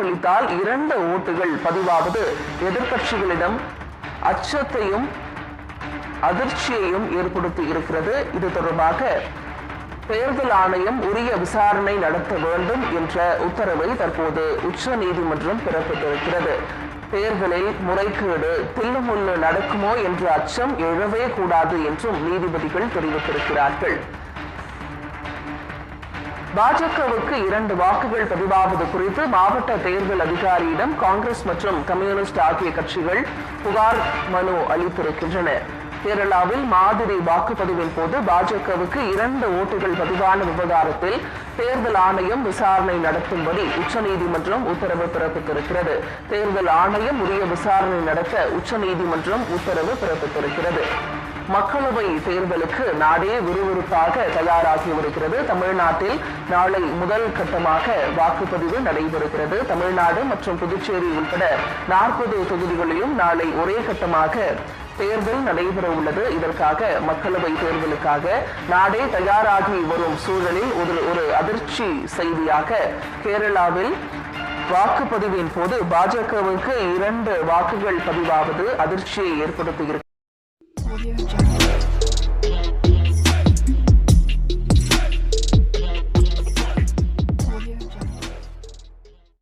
வாக்களித்தால் இரண்டு ஓட்டுகள் பதிவாவது எதிர்கட்சிகளிடம் அச்சத்தையும் அதிர்ச்சியையும் ஏற்படுத்தி இருக்கிறது. இது தொடர்பாக தேர்தல் ஆணையம் உரிய விசாரணை நடத்த வேண்டும் என்ற உத்தரவை தற்போது உச்ச நீதிமன்றம் பிறப்பித்திருக்கிறது. தேர்தலில் முறைகேடு தில்லுமுள்ளு நடக்குமோ என்ற அச்சம் எழவே கூடாது என்றும் நீதிபதிகள் தெரிவித்திருக்கிறார்கள். பாஜகவுக்கு இரண்டு வாக்குகள் பதிவாவது குறித்து மாவட்ட தேர்தல் அதிகாரியிடம் காங்கிரஸ் மற்றும் கம்யூனிஸ்ட் ஆகிய கட்சிகள் புகார் மனு அளித்திருக்கின்றன. கேரளாவில் மாதிரி வாக்குப்பதிவின் போது பாஜகவுக்கு இரண்டு ஓட்டுகள் பதிவான விவகாரத்தில் தேர்தல் ஆணையம் விசாரணை நடத்தும்படி உச்சநீதிமன்றம் உத்தரவு பிறப்பித்திருக்கிறது. தேர்தல் ஆணையம் உரிய விசாரணை நடத்த உச்சநீதிமன்றம் உத்தரவு பிறப்பித்திருக்கிறது. மக்களவை தேர்தலுக்கு நாடே விறுவிறுப்பாக தயாராகி வருகிறது தமிழ்நாட்டில் நாளை முதல் கட்டமாக வாக்குப்பதிவு நடைபெறுகிறது. தமிழ்நாடு மற்றும் புதுச்சேரி உட்பட நாற்பது தொகுதிகளிலும் நாளை ஒரே கட்டமாக தேர்தல் நடைபெற உள்ளது இதற்காக மக்களவை தேர்தலுக்காக நாடே தயாராகி வரும் சூழலில் ஒரு ஒரு அதிர்ச்சி செய்தியாக கேரளாவில் வாக்குப்பதிவின் போது பாஜகவுக்கு இரண்டு வாக்குகள் பதிவாவது அதிர்ச்சியை ஏற்படுத்தியிருக்கிறது